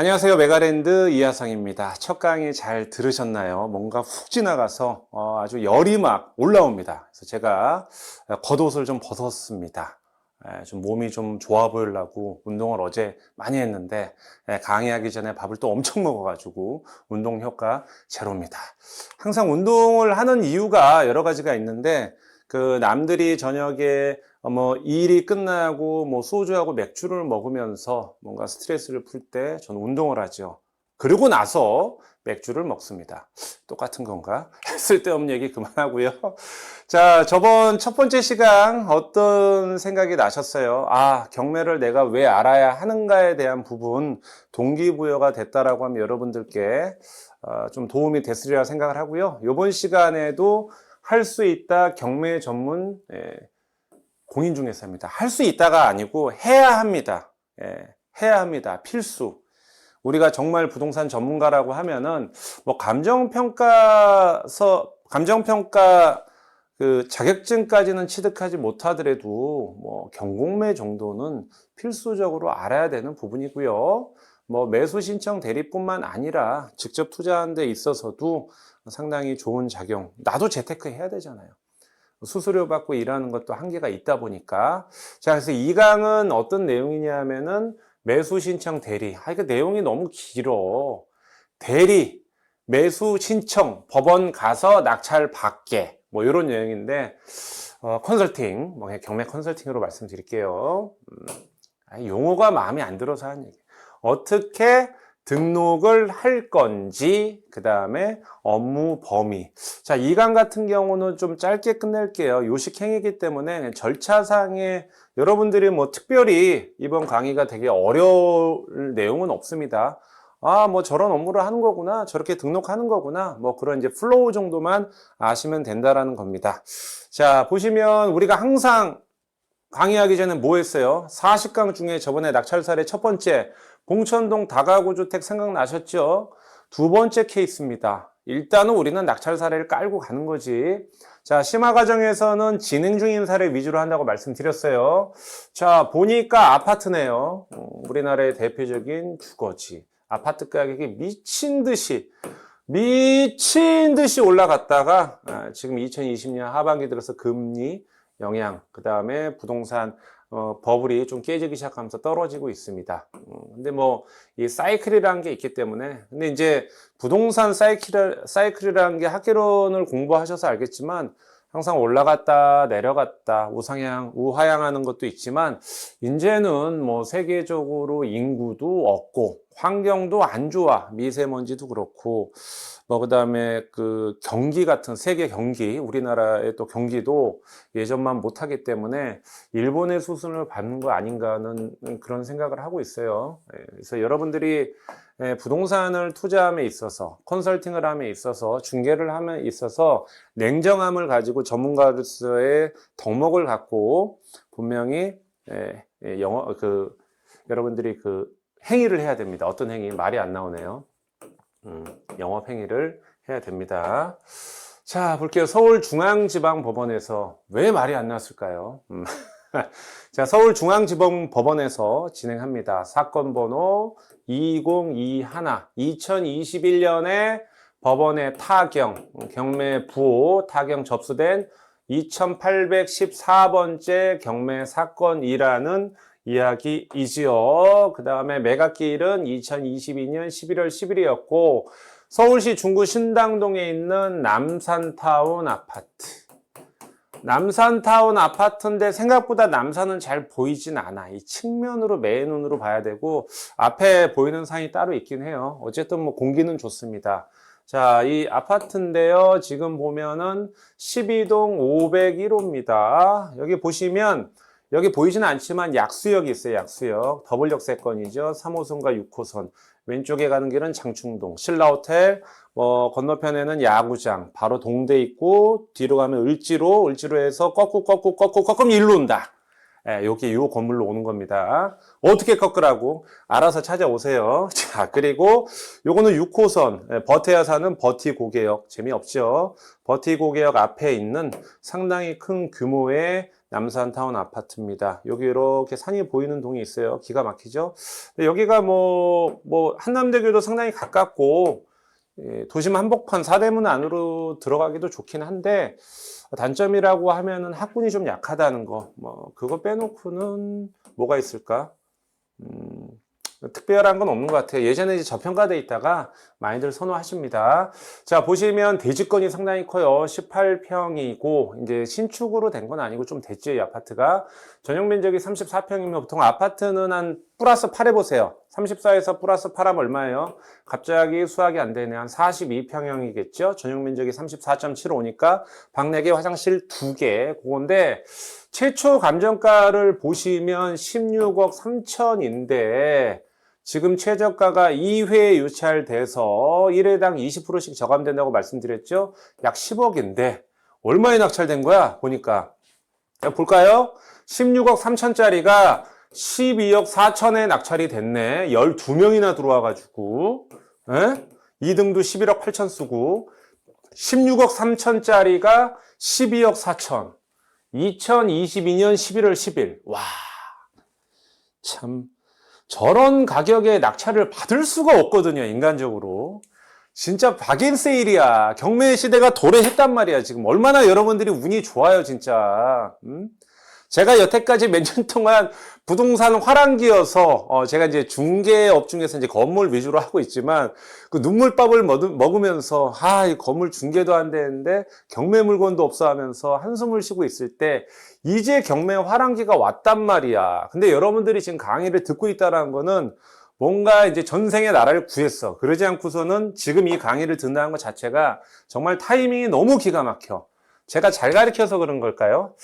안녕하세요. 메가랜드 이하성입니다. 첫 강의 잘 들으셨나요? 뭔가 훅 지나가서 어, 아주 열이 막 올라옵니다. 그래서 제가 겉옷을 좀 벗었습니다. 에, 좀 몸이 좀 좋아 보이려고 운동을 어제 많이 했는데 에, 강의하기 전에 밥을 또 엄청 먹어가지고 운동 효과 제로입니다. 항상 운동을 하는 이유가 여러 가지가 있는데 그 남들이 저녁에 어, 뭐 일이 끝나고 뭐 소주하고 맥주를 먹으면서 뭔가 스트레스를 풀 때 저는 운동을 하죠. 그리고 나서 맥주를 먹습니다. 똑같은 건가? 쓸데없는 얘기 그만하고요. 자, 저번 첫 번째 시간 어떤 생각이 나셨어요? 아, 경매를 내가 왜 알아야 하는가에 대한 부분 동기부여가 됐다라고 하면 여러분들께 어, 좀 도움이 됐으리라 생각을 하고요. 이번 시간에도 할 수 있다 경매 전문 예, 공인중개사입니다. 할 수 있다가 아니고 해야 합니다. 예, 해야 합니다. 필수. 우리가 정말 부동산 전문가라고 하면은 뭐 감정평가서 감정평가 그 자격증까지는 취득하지 못하더라도 뭐 경공매 정도는 필수적으로 알아야 되는 부분이고요. 뭐 매수 신청 대리뿐만 아니라 직접 투자하는 데 있어서도 상당히 좋은 작용. 나도 재테크 해야 되잖아요. 수수료 받고 일하는 것도 한계가 있다 보니까. 자, 그래서 이 강은 어떤 내용이냐 하면은 매수 신청 대리. 아, 이거 내용이 너무 길어. 대리, 매수 신청, 법원 가서 낙찰 받게. 뭐 이런 내용인데, 어, 컨설팅, 뭐 경매 컨설팅으로 말씀드릴게요. 음, 아, 용어가 마음에 안 들어서 하는 얘기. 어떻게 등록을 할 건지, 그 다음에 업무 범위. 자, 이강 같은 경우는 좀 짧게 끝낼게요. 요식행위이기 때문에 절차상에 여러분들이 뭐 특별히 이번 강의가 되게 어려울 내용은 없습니다. 아, 뭐 저런 업무를 하는 거구나. 저렇게 등록하는 거구나. 뭐 그런 이제 플로우 정도만 아시면 된다라는 겁니다. 자, 보시면 우리가 항상 강의하기 전에 뭐 했어요? 40강 중에 저번에 낙찰 사례 첫 번째 봉천동 다가구 주택 생각나셨죠? 두 번째 케이스입니다. 일단은 우리는 낙찰 사례를 깔고 가는 거지. 자, 심화 과정에서는 진행 중인 사례 위주로 한다고 말씀드렸어요. 자, 보니까 아파트네요. 어, 우리나라의 대표적인 주거지. 아파트 가격이 미친 듯이 미친 듯이 올라갔다가 아, 지금 2020년 하반기 들어서 금리 영향, 그 다음에 부동산 어, 버블이 좀 깨지기 시작하면서 떨어지고 있습니다. 음, 근데 뭐, 이 사이클이라는 게 있기 때문에. 근데 이제 부동산 사이클, 사이클이라는 게 학개론을 공부하셔서 알겠지만, 항상 올라갔다, 내려갔다, 우상향, 우하향하는 것도 있지만, 이제는 뭐, 세계적으로 인구도 없고, 환경도 안 좋아. 미세먼지도 그렇고, 뭐, 그 다음에 그 경기 같은 세계 경기, 우리나라의 또 경기도 예전만 못하기 때문에 일본의 수순을 받는 거 아닌가 하는 그런 생각을 하고 있어요. 예, 그래서 여러분들이 예, 부동산을 투자함에 있어서, 컨설팅을 함에 있어서, 중개를 함에 있어서 냉정함을 가지고 전문가로서의 덕목을 갖고 분명히 예, 예, 영어, 그, 여러분들이 그 행위를 해야 됩니다. 어떤 행위? 말이 안 나오네요. 음, 영업 행위를 해야 됩니다. 자, 볼게요. 서울중앙지방법원에서 왜 말이 안 나왔을까요? 음. 자, 서울중앙지방법원에서 진행합니다. 사건 번호 2021, 2021년에 법원의 타경, 경매 부호, 타경 접수된 2814번째 경매 사건이라는 이야기이지요. 그 다음에 매각기일은 2022년 11월 10일이었고 서울시 중구 신당동에 있는 남산타운 아파트. 남산타운 아파트인데 생각보다 남산은 잘 보이진 않아. 이 측면으로 맨눈으로 봐야 되고 앞에 보이는 산이 따로 있긴 해요. 어쨌든 뭐 공기는 좋습니다. 자, 이 아파트인데요. 지금 보면은 12동 501호입니다. 여기 보시면 여기 보이지는 않지만 약수역이 있어요. 약수역. 더블 역 세권이죠. 3호선과 6호선. 왼쪽에 가는 길은 장충동, 신라호텔, 뭐 건너편에는 야구장, 바로 동대 있고 뒤로 가면 을지로, 을지로에서 꺾고 꺾고 꺾고 꺾으면 일로 온다. 예, 여기 요 건물로 오는 겁니다. 어떻게 꺾으라고? 알아서 찾아오세요. 자, 그리고 요거는 6호선, 예, 버텨야 사는 버티고개역. 재미없죠? 버티고개역 앞에 있는 상당히 큰 규모의 남산타운 아파트입니다. 여기 이렇게 산이 보이는 동이 있어요. 기가 막히죠? 여기가 뭐, 뭐, 한남대교도 상당히 가깝고, 예, 도심 한복판 사대문 안으로 들어가기도 좋긴 한데, 단점이라고 하면은 학군이 좀 약하다는 거. 뭐, 그거 빼놓고는 뭐가 있을까? 음, 특별한 건 없는 것 같아요. 예전에 이제 저평가돼 있다가 많이들 선호하십니다. 자, 보시면 대지권이 상당히 커요. 18평이고, 이제 신축으로 된 건 아니고 좀 됐죠, 이 아파트가. 전용 면적이 34평이면 보통 아파트는 한 플러스 8 해보세요. 34에서 플러스 8하면 얼마예요? 갑자기 수학이 안 되네. 한 42평형이겠죠? 전용 면적이 34.75니까 방 4개, 화장실 2개. 그건데, 최초 감정가를 보시면 16억 3천인데, 지금 최저가가 2회 유찰돼서 1회당 20%씩 저감된다고 말씀드렸죠? 약 10억인데, 얼마에 낙찰된 거야? 보니까. 자, 볼까요? 16억 3천짜리가 12억 4천에 낙찰이 됐네. 12명이나 들어와가지고. 에? 2등도 11억 8천 쓰고. 16억 3천짜리가 12억 4천. 2022년 11월 10일. 와. 참. 저런 가격에 낙찰을 받을 수가 없거든요, 인간적으로. 진짜 박인 세일이야. 경매 시대가 도래했단 말이야, 지금. 얼마나 여러분들이 운이 좋아요, 진짜. 음? 제가 여태까지 몇 년 동안 부동산 화랑기여서, 어, 제가 이제 중개업 중에서 이제 건물 위주로 하고 있지만, 그 눈물밥을 먹- 먹으면서, 아, 이 건물 중개도 안 되는데, 경매 물건도 없어 하면서 한숨을 쉬고 있을 때, 이제 경매 화랑기가 왔단 말이야. 근데 여러분들이 지금 강의를 듣고 있다는 거는, 뭔가 이제 전생의 나라를 구했어. 그러지 않고서는 지금 이 강의를 듣는다는 것 자체가 정말 타이밍이 너무 기가 막혀. 제가 잘 가르쳐서 그런 걸까요?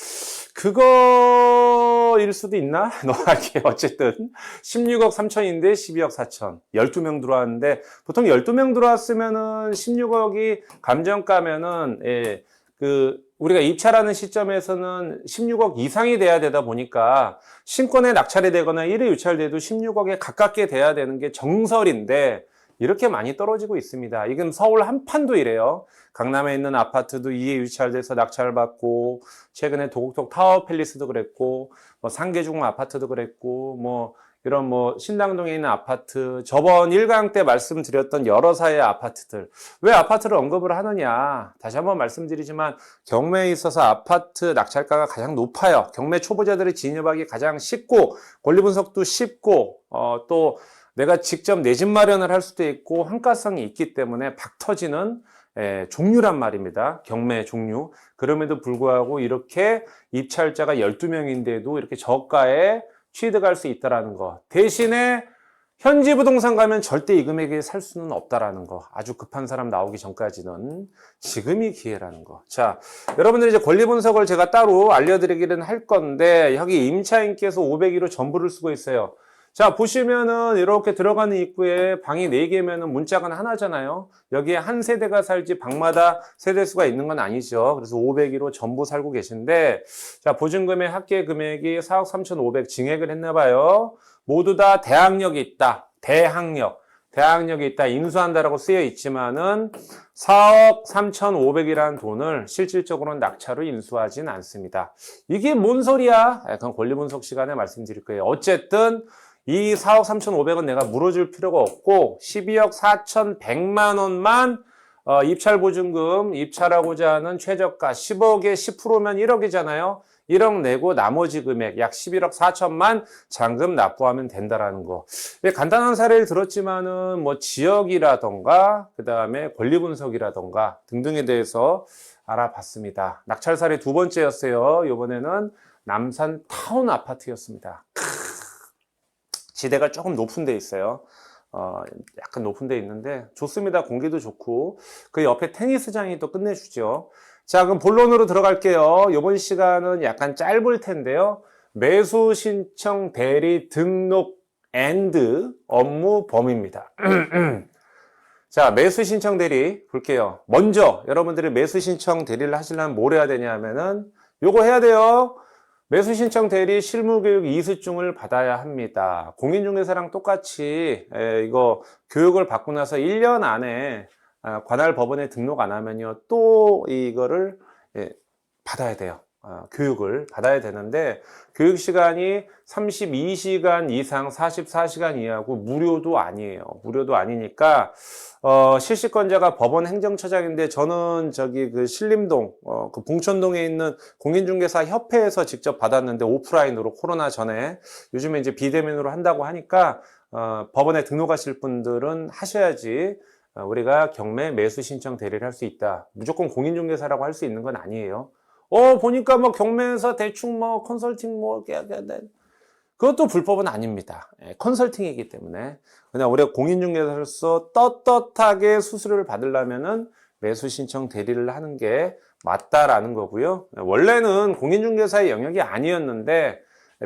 그거일 수도 있나? 너할게 어쨌든 16억 3천인데 12억 4천 12명 들어왔는데 보통 12명 들어왔으면은 16억이 감정가면은 예, 그 우리가 입찰하는 시점에서는 16억 이상이 돼야 되다 보니까 신권에 낙찰이 되거나 1회 유찰돼도 16억에 가깝게 돼야 되는 게 정설인데 이렇게 많이 떨어지고 있습니다. 이건 서울 한판도 이래요. 강남에 있는 아파트도 2회 유찰돼서 낙찰을 받고 최근에 도곡동 타워 팰리스도 그랬고 뭐 상계중 아파트도 그랬고 뭐 이런 뭐 신당동에 있는 아파트 저번 1강 때 말씀드렸던 여러 사의 아파트들 왜 아파트를 언급을 하느냐 다시 한번 말씀드리지만 경매에 있어서 아파트 낙찰가가 가장 높아요 경매 초보자들이 진입하기 가장 쉽고 권리 분석도 쉽고 어, 또 내가 직접 내 집 마련을 할 수도 있고 한가성이 있기 때문에 박 터지는 예, 종류란 말입니다. 경매 종류. 그럼에도 불구하고 이렇게 입찰자가 12명인데도 이렇게 저가에 취득할 수 있다라는 거. 대신에 현지 부동산 가면 절대 이 금액에 살 수는 없다라는 거. 아주 급한 사람 나오기 전까지는 지금이 기회라는 거. 자, 여러분들 이제 권리 분석을 제가 따로 알려드리기는 할 건데 여기 임차인께서 501호 전부를 쓰고 있어요. 자, 보시면은 이렇게 들어가는 입구에 방이 4개면은 문짝은 하나잖아요. 여기에 한 세대가 살지 방마다 세대수가 있는 건 아니죠. 그래서 501호 전부 살고 계신데 자, 보증금의 합계 금액이 4억 3,500 증액을 했나 봐요. 모두 다 대항력이 있다. 대항력. 대항력이 있다. 인수한다라고 쓰여 있지만은 4억 3,500이라는 돈을 실질적으로는 낙찰로 인수하진 않습니다. 이게 뭔 소리야? 약간 권리 분석 시간에 말씀드릴 거예요. 어쨌든 이 4억 3,500원 내가 물어줄 필요가 없고 12억 4,100만 원만 어, 입찰 보증금 입찰하고자 하는 최저가 10억에 10%면 1억이잖아요. 1억 내고 나머지 금액 약 11억 4천만 잔금 납부하면 된다라는 거. 예, 간단한 사례를 들었지만은 뭐 지역이라던가 그 다음에 권리 분석이라던가 등등에 대해서 알아봤습니다. 낙찰 사례 두 번째였어요. 이번에는 남산 타운 아파트였습니다. 지대가 조금 높은 데 있어요. 어, 약간 높은 데 있는데 좋습니다. 공기도 좋고 그 옆에 테니스장이 또 끝내주죠. 자, 그럼 본론으로 들어갈게요. 이번 시간은 약간 짧을 텐데요. 매수 신청 대리 등록 앤드 업무 범위입니다. 자, 매수 신청 대리 볼게요. 먼저 여러분들이 매수 신청 대리를 하시려면 뭘 해야 되냐면은 요거 해야 돼요. 매수 신청 대리 실무 교육 이수증을 받아야 합니다. 공인중개사랑 똑같이 에, 이거 교육을 받고 나서 1년 안에 아, 관할 법원에 등록 안 하면요 또 이거를 예, 받아야 돼요. 아, 교육을 받아야 되는데 교육 시간이 32시간 이상 44시간 이하고 무료도 아니에요. 무료도 아니니까 어, 실시권자가 법원 행정처장인데 저는 저기 그 신림동 어, 그 봉천동에 있는 공인중개사 협회에서 직접 받았는데 오프라인으로 코로나 전에 요즘에 이제 비대면으로 한다고 하니까 어, 법원에 등록하실 분들은 하셔야지 어, 우리가 경매 매수 신청 대리를 할 수 있다. 무조건 공인중개사라고 할 수 있는 건 아니에요. 어 보니까 뭐 경매에서 대충 뭐 컨설팅 뭐 깨- 그것도 불법은 아닙니다. 예, 컨설팅이기 때문에 그냥 우리가 공인중개사로서 떳떳하게 수수료를 받으려면은 매수 신청 대리를 하는 게 맞다라는 거고요. 원래는 공인중개사의 영역이 아니었는데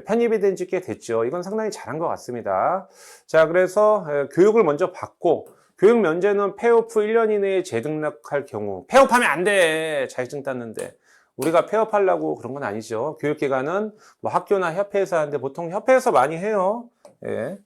편입이 된 지 꽤 됐죠. 이건 상당히 잘한 것 같습니다. 자, 그래서 에, 교육을 먼저 받고 교육 면제는 폐업 후 1년 이내에 재등록할 경우 폐업하면 안 돼. 자격증 땄는데 우리가 폐업하려고 그런 건 아니죠. 교육기관은 뭐 학교나 협회에서 하는데 보통 협회에서 많이 해요. 예.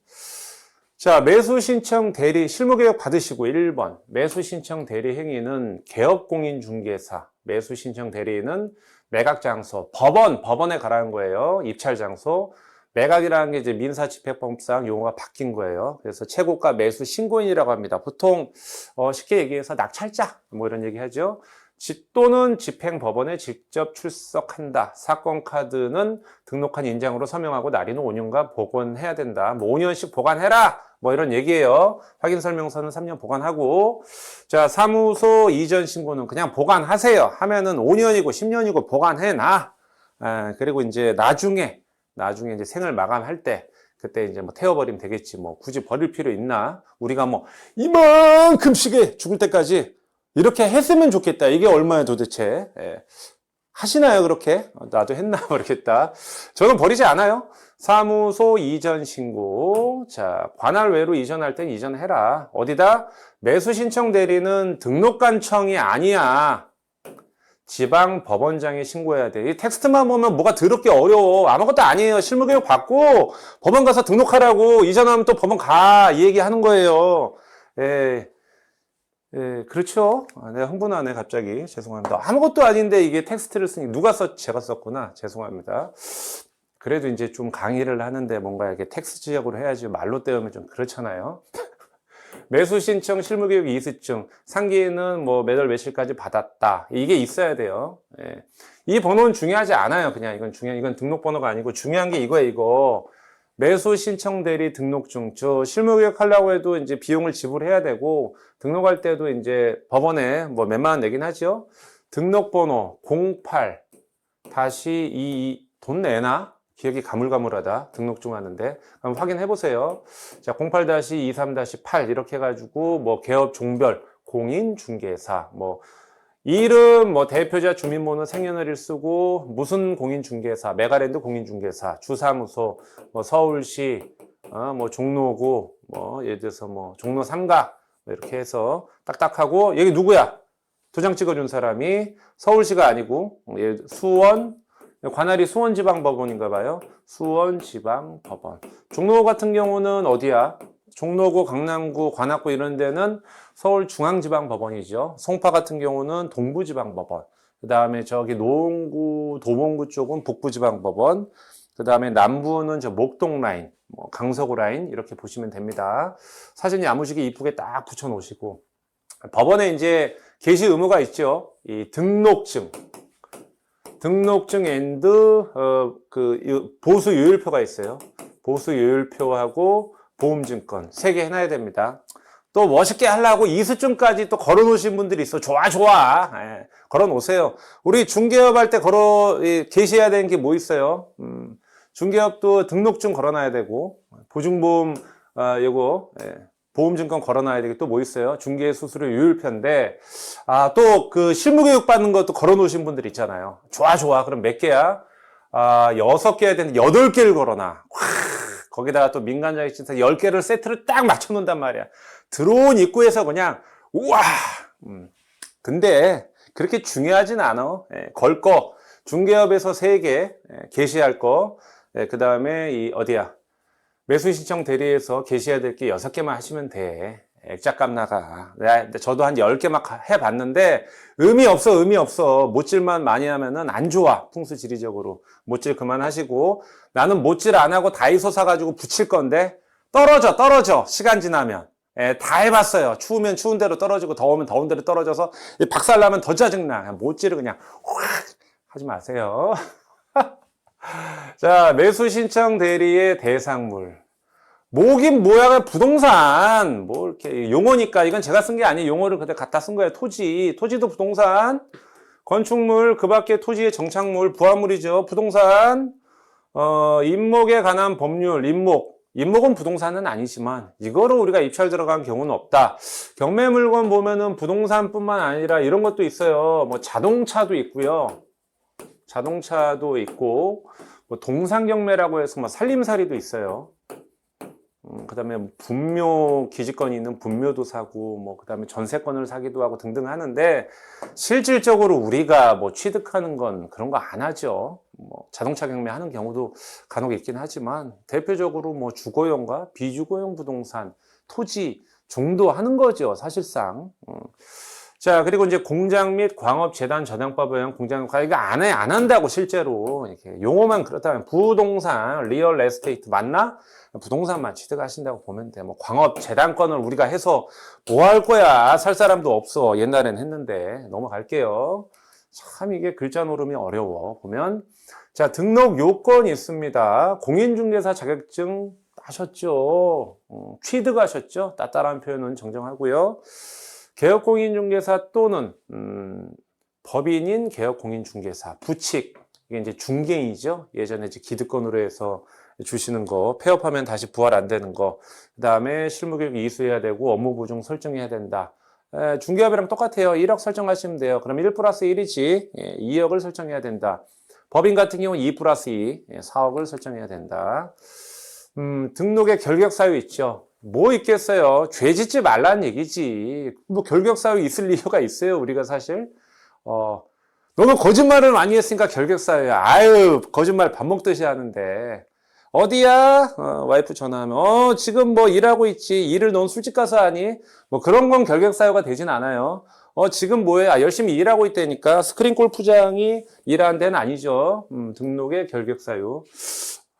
자, 매수 신청 대리 실무 교육 받으시고 1번. 매수 신청 대리 행위는 개업 공인 중개사. 매수 신청 대리는 매각 장소, 법원, 법원에 가라는 거예요. 입찰 장소. 매각이라는 게 이제 민사집행법상 용어가 바뀐 거예요. 그래서 최고가 매수 신고인이라고 합니다. 보통 어, 쉽게 얘기해서 낙찰자 뭐 이런 얘기 하죠. 지- 또는 집행법원에 직접 출석한다. 사건 카드는 등록한 인장으로 서명하고 날이는 5년간 보관해야 된다. 뭐 5년씩 보관해라. 뭐 이런 얘기예요. 확인 설명서는 3년 보관하고 자 사무소 이전 신고는 그냥 보관하세요. 하면은 5년이고 10년이고 보관해놔. 아, 그리고 이제 나중에 나중에 이제 생을 마감할 때 그때 이제 뭐 태워버리면 되겠지. 뭐 굳이 버릴 필요 있나? 우리가 뭐 이만큼씩에 죽을 때까지 이렇게 했으면 좋겠다. 이게 얼마야 도대체? 예. 하시나요 그렇게? 어, 나도 했나 모르겠다. 저는 버리지 않아요. 사무소 이전 신고. 자, 관할 외로 이전할 땐 이전해라. 어디다? 매수 신청 대리는 등록관청이 아니야. 지방 법원장에 신고해야 돼. 이 텍스트만 보면 뭐가 더럽게 어려워. 아무것도 아니에요. 실무교육 받고 법원 가서 등록하라고 이전하면 또 법원 가. 이 얘기 하는 거예요. 예. 예, 그렇죠. 아, 내가 흥분하네, 갑자기. 죄송합니다. 아무것도 아닌데 이게 텍스트를 쓰니 누가 썼, 제가 썼구나. 죄송합니다. 그래도 이제 좀 강의를 하는데 뭔가 이렇게 텍스트적으로 해야지 말로 때우면 좀 그렇잖아요. 매수 신청 실무교육 이수증 상기는 뭐 매달 며칠까지 받았다 이게 있어야 돼요. 예. 이 번호는 중요하지 않아요. 그냥 이건 중요한 이건 등록번호가 아니고 중요한 게 이거예요. 이거 매수 신청 대리 등록증 저 실무교육 하려고 해도 이제 비용을 지불해야 되고 등록할 때도 이제 법원에 뭐 몇만 원 내긴 하죠. 등록번호 08 다시 이 돈 내나? 기억이 가물가물하다. 등록증 하는데. 한번 확인해 보세요. 자, 08-23-8 이렇게 해가지고 뭐 개업 종별 공인 중개사 뭐 이름 뭐 대표자 주민번호 생년월일 쓰고 무슨 공인 중개사 메가랜드 공인 중개사 주사무소 뭐 서울시 어, 뭐 종로구 뭐 예를 들어서 뭐 종로 삼각 뭐 이렇게 해서 딱딱하고 여기 누구야 도장 찍어준 사람이 서울시가 아니고 예, 수원 관할이 수원지방법원인가 봐요. 수원지방법원. 종로 같은 경우는 어디야? 종로구, 강남구, 관악구 이런 데는 서울중앙지방법원이죠. 송파 같은 경우는 동부지방법원. 그 다음에 저기 노원구, 도봉구 쪽은 북부지방법원. 그 다음에 남부는 저 목동 라인, 뭐 강서구 라인 이렇게 보시면 됩니다. 사진이 야무지게 이쁘게 딱 붙여 놓으시고. 법원에 이제 게시 의무가 있죠. 이 등록증. 등록증 앤드 어, 그 유- 보수 요율표가 있어요. 보수 요율표하고 보험증권 세 개 해놔야 됩니다. 또 멋있게 하려고 이수증까지 또 걸어 놓으신 분들이 있어. 좋아, 좋아. 예, 걸어 놓으세요. 우리 중개업 할 때 걸어, 이, 게시해야 되는 게 뭐 있어요? 음, 중개업도 등록증 걸어 놔야 되고, 보증보험, 아, 요거, 예, 보험증권 걸어 놔야 되게 또뭐 있어요? 중개 수수료 요율표인데, 아, 또 그 실무교육 받는 것도 걸어 놓으신 분들 있잖아요. 좋아, 좋아. 그럼 몇 개야? 아, 여섯 개 해야 되는데 여덟 개를 걸어 놔. 거기다가 또 민간자격증서 10개를 세트를 딱 맞춰 놓는단 말이야. 들어온 입구에서 그냥, 우와! 음. 근데, 그렇게 중요하진 않아. 예, 걸 거. 중개업에서 3개 예, 게시할 거. 그 다음에 이 어디야? 매수 신청 대리에서 게시해야 될 게 6개만 하시면 돼. 액자값 나가. 네, 저도 한 10개 막 해봤는데 의미 없어, 의미 없어. 못질만 많이 하면은 안 좋아. 풍수 지리적으로. 못질 그만하시고 나는 못질 안 하고 다이소 사가지고 붙일 건데 떨어져, 떨어져. 시간 지나면. 예, 다 해봤어요. 추우면 추운 대로 떨어지고 더우면 더운 대로 떨어져서 이 박살나면 더 짜증나. 못질을 그냥 확 하지 마세요. 자, 매수 신청 대리의 대상물. 뭐긴 뭐야, 부동산. 뭐, 이렇게, 용어니까, 이건 제가 쓴 게 아니에요. 용어를 그때 갖다 쓴 거예요. 토지. 토지도 부동산. 건축물, 그 밖에 토지의 정착물, 부하물이죠. 부동산. 어, 임목에 관한 법률, 임목. 임목은 부동산은 아니지만, 이거로 우리가 입찰 들어간 경우는 없다. 경매 물건 보면은 부동산뿐만 아니라 이런 것도 있어요. 뭐, 자동차도 있고요. 자동차도 있고, 뭐 동상경매라고 해서 뭐 살림살이도 있어요. 음, 그 다음에 분묘, 기지권이 있는 분묘도 사고, 뭐, 그 다음에 전세권을 사기도 하고 등등 하는데, 실질적으로 우리가 뭐 취득하는 건 그런 거 안 하죠. 뭐, 자동차 경매 하는 경우도 간혹 있긴 하지만, 대표적으로 뭐 주거용과 비주거용 부동산, 토지, 정도 하는 거죠, 사실상. 음. 자, 그리고 이제 공장 및 광업 재단 전향법에 의한 공장, 이거 안 해, 안 한다고 실제로. 이렇게 용어만 그렇다면 부동산, 리얼 에스테이트 맞나? 부동산만 취득하신다고 보면 돼. 뭐 광업 재단권을 우리가 해서 뭐 할 거야? 살 사람도 없어. 옛날엔 했는데. 넘어갈게요. 참 이게 글자 노름이 어려워. 보면. 자, 등록 요건이 있습니다. 공인중개사 자격증 하셨죠? 어, 취득하셨죠? 따따란 표현은 정정하고요. 개업공인중개사 또는 음, 법인인 개업공인중개사 부칙 이게 이제 중개인이죠. 예전에 이제 기득권으로 해서 주시는 거 폐업하면 다시 부활 안 되는 거. 그 다음에 실무교육 이수해야 되고 업무 보증 설정해야 된다. 에, 중개업이랑 똑같아요. 1억 설정하시면 돼요. 그럼 1 플러스 1이지. 예, 2억을 설정해야 된다. 법인 같은 경우는 2 플러스 2, 예, 4억을 설정해야 된다. 음, 등록에 결격 사유 있죠. 뭐 있겠어요? 죄 짓지 말라는 얘기지. 뭐 결격 사유 있을 이유가 있어요, 우리가 사실. 어, 너는 거짓말을 많이 했으니까 결격 사유야. 아유, 거짓말 밥 먹듯이 하는데. 어디야? 어, 와이프 전화하면, 어, 지금 뭐 일하고 있지. 일을 넌 술집 가서 하니? 뭐 그런 건 결격 사유가 되진 않아요. 어, 지금 뭐해? 아, 열심히 일하고 있다니까. 스크린 골프장이 일하는 데는 아니죠. 음, 등록의 결격 사유.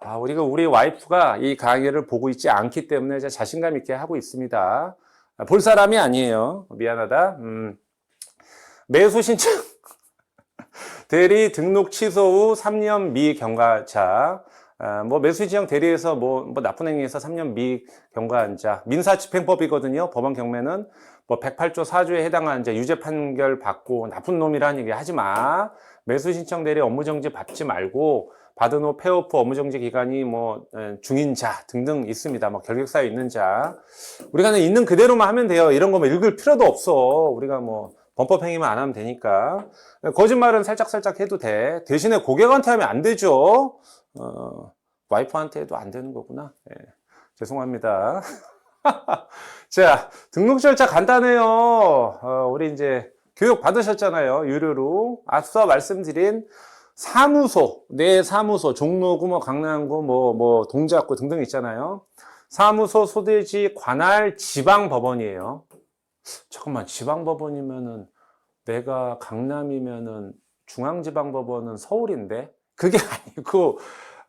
아, 우리가 우리 와이프가 이 강의를 보고 있지 않기 때문에 자신감 있게 하고 있습니다. 아, 볼 사람이 아니에요. 미안하다. 음. 매수 신청 대리 등록 취소 후 3년 미 경과자. 아, 뭐 매수 지형 대리에서 뭐, 뭐 나쁜 행위에서 3년 미 경과한 자. 민사집행법이거든요. 법원 경매는 뭐 108조 4조에 해당하는 이제 유죄 판결 받고 나쁜 놈이라는 얘기 하지 마. 매수 신청 대리 업무 정지 받지 말고 받은 후 폐업 후 업무 정지 기간이 뭐 에, 중인 자 등등 있습니다. 뭐 결격 사유 있는 자. 우리가 그냥 있는 그대로만 하면 돼요. 이런 거뭐 읽을 필요도 없어. 우리가 뭐 범법 행위만 안 하면 되니까. 거짓말은 살짝 살짝 해도 돼. 대신에 고객한테 하면 안 되죠. 어, 와이프한테 해도 안 되는 거구나. 예, 죄송합니다. 자, 등록 절차 간단해요. 어, 우리 이제 교육 받으셨잖아요. 유료로. 앞서 말씀드린 사무소, 내 사무소, 종로구, 뭐 강남구, 뭐, 뭐, 동작구 등등 있잖아요. 사무소 소대지 관할 지방법원이에요. 잠깐만, 지방법원이면은 내가 강남이면은 중앙지방법원은 서울인데? 그게 아니고,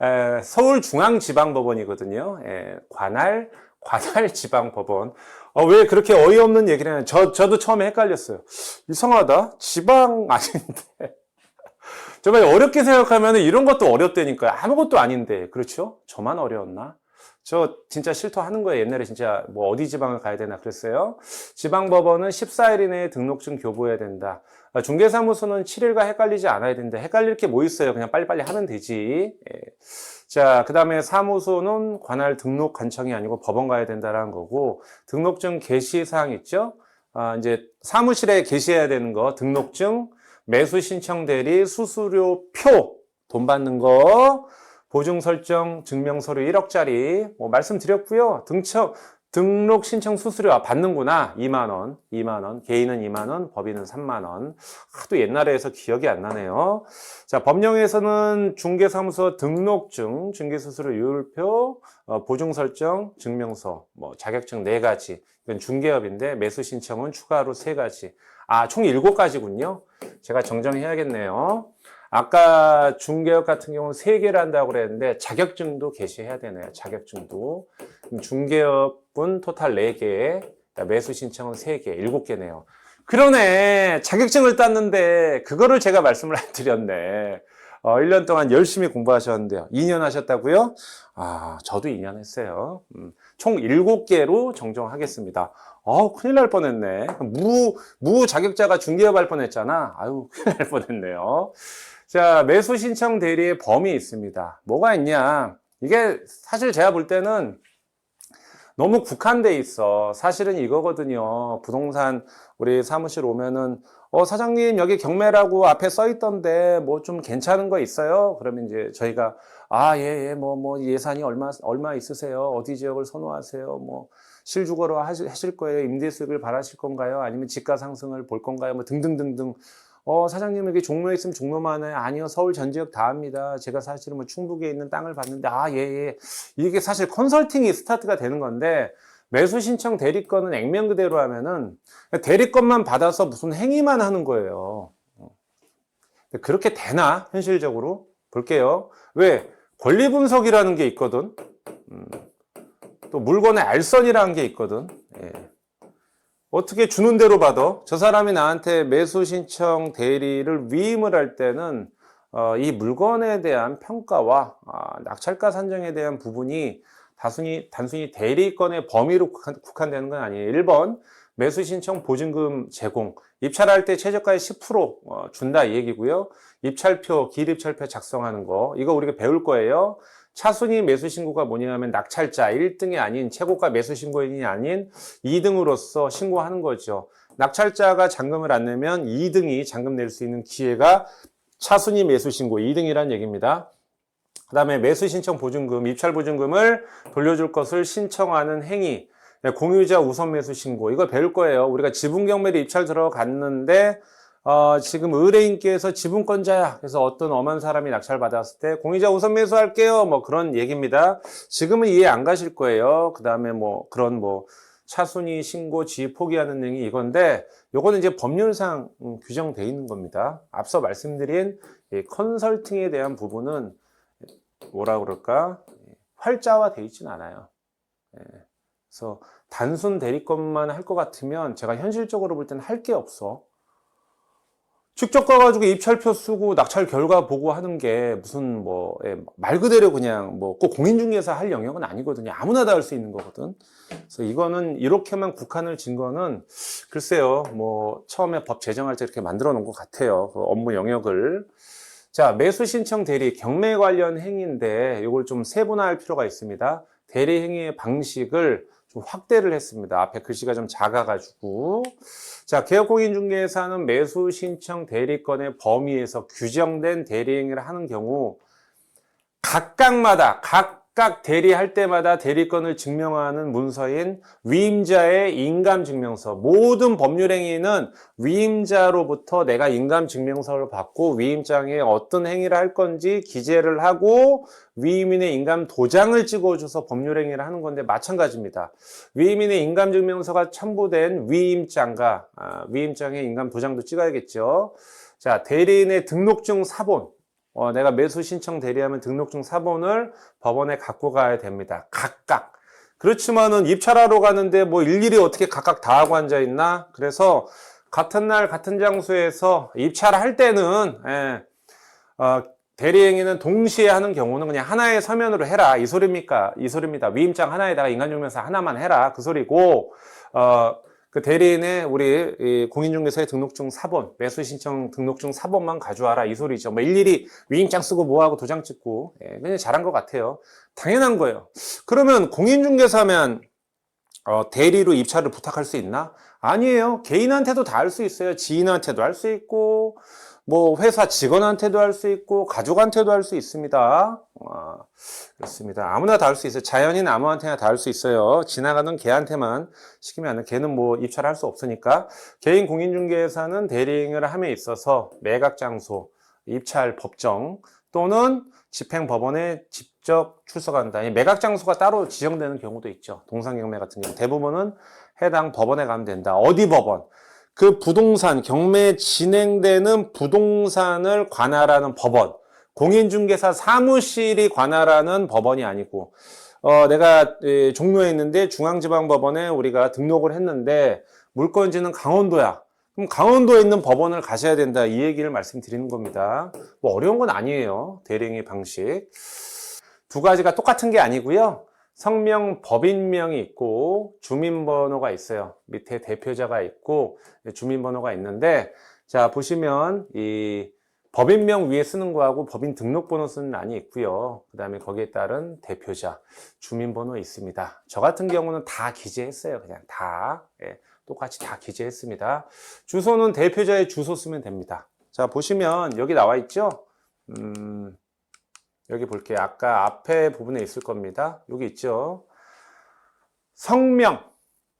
에, 서울중앙지방법원이거든요. 에, 관할, 관할지방법원. 어, 왜 그렇게 어이없는 얘기를 하냐. 저, 저도 처음에 헷갈렸어요. 이상하다. 지방 아닌데. 정말 어렵게 생각하면 이런 것도 어렵다니까요. 아무것도 아닌데. 그렇죠? 저만 어려웠나? 저 진짜 실토하는 거예요. 옛날에 진짜 뭐 어디 지방을 가야 되나 그랬어요. 지방법원은 14일 이내에 등록증 교부해야 된다. 아, 중개사무소는 7일과 헷갈리지 않아야 된다. 헷갈릴 게 뭐 있어요. 그냥 빨리빨리 하면 되지. 예. 자, 그 다음에 사무소는 관할 등록 관청이 아니고 법원 가야 된다라는 거고, 등록증 게시 사항 있죠? 아, 이제 사무실에 게시해야 되는 거, 등록증, 매수 신청 대리, 수수료 표, 돈 받는 거, 보증 설정 증명 서류 1억짜리, 뭐 말씀드렸고요. 등청, 등록 신청 수수료 받는구나. 2만 원, 2만 원. 개인은 2만 원, 법인은 3만 원. 하도 옛날에 해서 기억이 안 나네요. 자, 법령에서는 중개사무소 등록증, 중개수수료율표, 어, 보증 설정, 증명서, 뭐 자격증 네 가지. 이건 중개업인데 매수 신청은 추가로 세 가지. 아, 총 일곱 가지군요. 제가 정정해야겠네요. 아까 중개업 같은 경우는 세 개를 한다고 그랬는데 자격증도 게시해야 되네요. 자격증도. 중개업은 토탈 네개 매수 신청은 세개 일곱 개네요 그러네. 자격증을 땄는데 그거를 제가 말씀을 안 드렸네. 어, 1년 동안 열심히 공부하셨는데요. 2년 하셨다고요? 아, 저도 2년 했어요. 음, 총 7개로 정정하겠습니다. 어, 큰일 날 뻔했네. 무, 무 자격자가 중개업 할 뻔했잖아. 아유, 큰일 날 뻔했네요. 자, 매수 신청 대리의 범위 있습니다. 뭐가 있냐? 이게 사실 제가 볼 때는 너무 국한돼 있어. 사실은 이거거든요. 부동산 우리 사무실 오면은 어 사장님 여기 경매라고 앞에 써 있던데 뭐 좀 괜찮은 거 있어요? 그러면 이제 저희가 아 예 예 뭐 뭐 예산이 얼마 얼마 있으세요? 어디 지역을 선호하세요? 뭐 실주거로 하실, 하실 거예요? 임대 수익을 바라실 건가요? 아니면 집가 상승을 볼 건가요? 뭐 등등등등. 어, 사장님 여기 종로에 있으면 종로만 해요? 아니요, 서울 전 지역 다 합니다. 제가 사실은 뭐 충북에 있는 땅을 봤는데, 아, 예, 예. 이게 사실 컨설팅이 스타트가 되는 건데, 매수 신청 대리건은 액면 그대로 하면은, 대리건만 받아서 무슨 행위만 하는 거예요. 근데 그렇게 되나? 현실적으로? 볼게요. 왜? 권리 분석이라는 게 있거든. 음, 또 물건의 알선이라는 게 있거든. 예. 어떻게 주는 대로 받아? 저 사람이 나한테 매수 신청 대리를 위임을 할 때는 어, 이 물건에 대한 평가와 아, 낙찰가 산정에 대한 부분이 단순히, 단순히 대리건의 범위로 국한, 국한되는 건 아니에요. 1번 매수 신청 보증금 제공 입찰할 때 최저가의 10% 어, 준다 이 얘기고요. 입찰표, 기입찰표 작성하는 거 이거 우리가 배울 거예요. 차순위 매수 신고가 뭐냐면 낙찰자 1등이 아닌 최고가 매수 신고인이 아닌 2등으로서 신고하는 거죠. 낙찰자가 잔금을 안 내면 2등이 잔금 낼 수 있는 기회가 차순위 매수 신고 2등이라는 얘기입니다. 그 다음에 매수 신청 보증금, 입찰 보증금을 돌려줄 것을 신청하는 행위, 공유자 우선 매수 신고 이거 배울 거예요. 우리가 지분 경매를 입찰 들어갔는데 어, 지금 의뢰인께서 지분권자야. 그래서 어떤 엄한 사람이 낙찰 받았을 때 공유자 우선 매수할게요. 뭐 그런 얘기입니다. 지금은 이해 안 가실 거예요. 그 다음에 뭐 그런 뭐 차순위 신고 지휘 포기하는 등이 이건데 요거는 이제 법률상 음, 규정돼 있는 겁니다. 앞서 말씀드린 이 컨설팅에 대한 부분은 뭐라 그럴까 활자화 돼 있진 않아요. 예. 그래서 단순 대리건만 할 것 같으면 제가 현실적으로 볼 때는 할 게 없어. 직접 가가지고 입찰표 쓰고 낙찰 결과 보고 하는 게 무슨 뭐 말 그대로 그냥 뭐 꼭 공인중개사 할 영역은 아니거든요. 아무나 다 할 수 있는 거거든. 그래서 이거는 이렇게만 국한을 진 거는 글쎄요. 뭐 처음에 법 제정할 때 이렇게 만들어 놓은 것 같아요. 그 업무 영역을. 자, 매수 신청 대리 경매 관련 행위인데 이걸 좀 세분화할 필요가 있습니다. 대리 행위의 방식을 좀 확대를 했습니다. 앞에 글씨가 좀 작아가지고. 자, 개업공인중개사는 매수 신청 대리건의 범위에서 규정된 대리 행위를 하는 경우 각각마다 각 각 대리할 때마다 대리건을 증명하는 문서인 위임자의 인감 증명서 모든 법률 행위는 위임자로부터 내가 인감 증명서를 받고 위임장에 어떤 행위를 할 건지 기재를 하고 위임인의 인감 도장을 찍어줘서 법률 행위를 하는 건데 마찬가지입니다. 위임인의 인감 증명서가 첨부된 위임장과 아, 위임장의 인감 도장도 찍어야겠죠. 자 대리인의 등록증 사본 어, 내가 매수 신청 대리하면 등록증 사본을 법원에 갖고 가야 됩니다. 각각. 그렇지만은 입찰하러 가는데 뭐 일일이 어떻게 각각 다 하고 앉아 있나? 그래서 같은 날 같은 장소에서 입찰할 때는 예, 어, 대리행위는 동시에 하는 경우는 그냥 하나의 서면으로 해라 이 소리입니까? 이 소리입니다. 위임장 하나에다가 인간증명서 하나만 해라 그 소리고 어, 그 대리인의 우리 이 공인중개사의 등록증 사본, 매수 신청 등록증 사본만 가져와라 이 소리죠. 뭐 일일이 위임장 쓰고 뭐하고 도장 찍고 예, 그냥 잘한 것 같아요. 당연한 거예요. 그러면 공인중개사면 어, 대리로 입찰을 부탁할 수 있나? 아니에요. 개인한테도 다 할 수 있어요. 지인한테도 할 수 있고 뭐 회사 직원한테도 할 수 있고 가족한테도 할 수 있습니다. 아, 그렇습니다. 아무나 다 할 수 있어요. 자연인 아무한테나 다 할 수 있어요. 지나가는 개한테만 시키면 안 돼. 개는 뭐 입찰할 수 없으니까. 개인 공인중개사는 대리행위를 함에 있어서 매각 장소, 입찰 법정 또는 집행법원에 직접 출석한다. 이 매각 장소가 따로 지정되는 경우도 있죠. 동상경매 같은 경우 대부분은 해당 법원에 가면 된다. 어디 법원? 그 부동산 경매 진행되는 부동산을 관할하는 법원. 공인중개사 사무실이 관할하는 법원이 아니고 어, 내가 에, 종로에 있는데 중앙지방법원에 우리가 등록을 했는데 물건지는 강원도야. 그럼 강원도에 있는 법원을 가셔야 된다. 이 얘기를 말씀드리는 겁니다. 뭐 어려운 건 아니에요. 대리행위 방식. 두 가지가 똑같은 게 아니고요. 성명 법인명이 있고 주민번호가 있어요. 밑에 대표자가 있고 주민번호가 있는데 자 보시면 이 법인명 위에 쓰는 거하고 법인 등록번호 쓰는 란이 있고요. 그 다음에 거기에 따른 대표자, 주민번호 있습니다. 저 같은 경우는 다 기재했어요. 그냥 다. 예, 똑같이 다 기재했습니다. 주소는 대표자의 주소 쓰면 됩니다. 자, 보시면 여기 나와 있죠? 음, 여기 볼게요. 아까 앞에 부분에 있을 겁니다. 여기 있죠? 성명.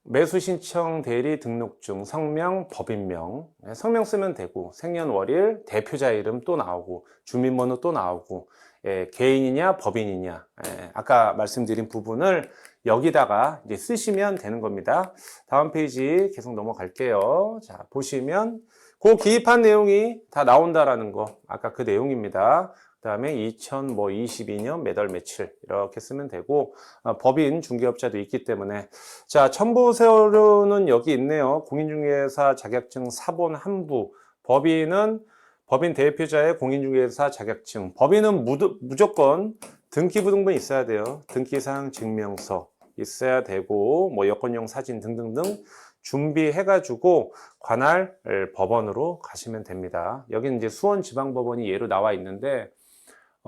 매수 신청 대리 등록 중 성명, 법인명, 네, 성명 쓰면 되고 생년월일, 대표자 이름 또 나오고 주민번호 또 나오고 예, 개인이냐 법인이냐 예, 아까 말씀드린 부분을 여기다가 이제 쓰시면 되는 겁니다. 다음 페이지 계속 넘어갈게요. 자 보시면 그 기입한 내용이 다 나온다라는 거 아까 그 내용입니다. 그 다음에 2022년 매달 며칠 이렇게 쓰면 되고 어, 법인 중개업자도 있기 때문에. 자 첨부 세로는 여기 있네요. 공인중개사 자격증 사본 한부. 법인은 법인 대표자의 공인중개사 자격증. 법인은 무드, 무조건 등기부등본 있어야 돼요. 등기사항 증명서 있어야 되고 뭐 여권용 사진 등등등 준비해가지고 관할 법원으로 가시면 됩니다. 여기는 이제 수원지방법원이 예로 나와 있는데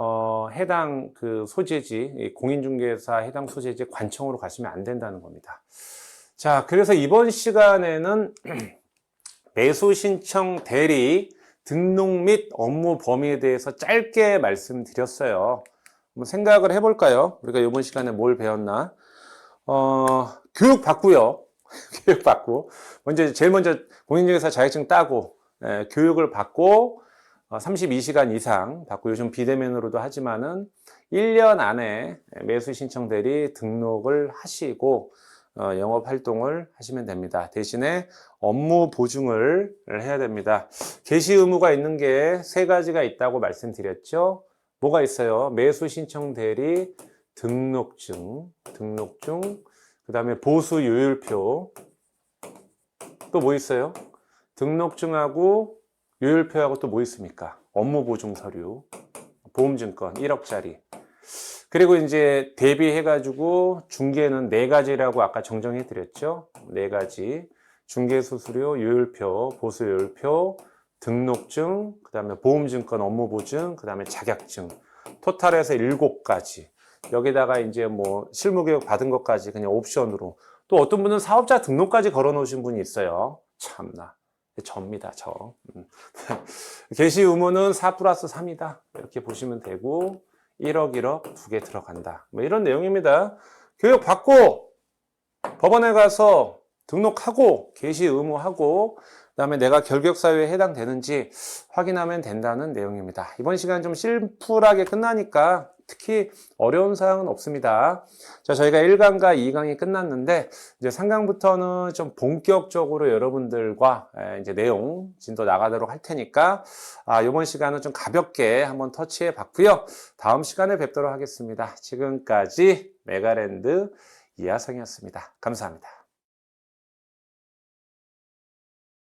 어, 해당 그 소재지, 이 공인중개사 해당 소재지 관청으로 가시면 안 된다는 겁니다. 자, 그래서 이번 시간에는 매수 신청 대리 등록 및 업무 범위에 대해서 짧게 말씀드렸어요. 생각을 해볼까요? 우리가 이번 시간에 뭘 배웠나? 어, 교육 받고요. 교육 받고. 먼저, 제일 먼저 공인중개사 자격증 따고, 예, 교육을 받고, 32시간 이상 받고 요즘 비대면으로도 하지만은 1년 안에 매수 신청 대리 등록을 하시고 어, 영업 활동을 하시면 됩니다. 대신에 업무 보증을 해야 됩니다. 개시 의무가 있는 게 세 가지가 있다고 말씀드렸죠. 뭐가 있어요? 매수 신청 대리 등록증, 등록증, 그 다음에 보수 요율표, 또 뭐 있어요? 등록증하고 요율표하고 또 뭐 있습니까? 업무 보증 서류, 보험증권 1억짜리. 그리고 이제 대비해가지고 중개는 네 가지라고 아까 정정해 드렸죠? 네 가지. 중개 수수료, 요율표, 보수 요율표, 등록증, 그 다음에 보험증권 업무 보증, 그 다음에 자격증. 토탈해서 일곱 가지. 여기다가 이제 뭐 실무교육 받은 것까지 그냥 옵션으로. 또 어떤 분은 사업자 등록까지 걸어 놓으신 분이 있어요. 참나. 접니다, 저. 음. 개시 의무는 4 플러스 3이다. 이렇게 보시면 되고, 1억, 1억 두 개 들어간다. 뭐 이런 내용입니다. 교육 받고, 법원에 가서 등록하고, 개시 의무하고, 그 다음에 내가 결격사유에 해당되는지 확인하면 된다는 내용입니다. 이번 시간 좀 심플하게 끝나니까 특히 어려운 사항은 없습니다. 자, 저희가 1강과 2강이 끝났는데, 이제 3강부터는 좀 본격적으로 여러분들과 이제 내용, 진도 나가도록 할 테니까, 아, 이번 시간은 좀 가볍게 한번 터치해 봤고요. 다음 시간에 뵙도록 하겠습니다. 지금까지 메가랜드 이하성이었습니다. 감사합니다.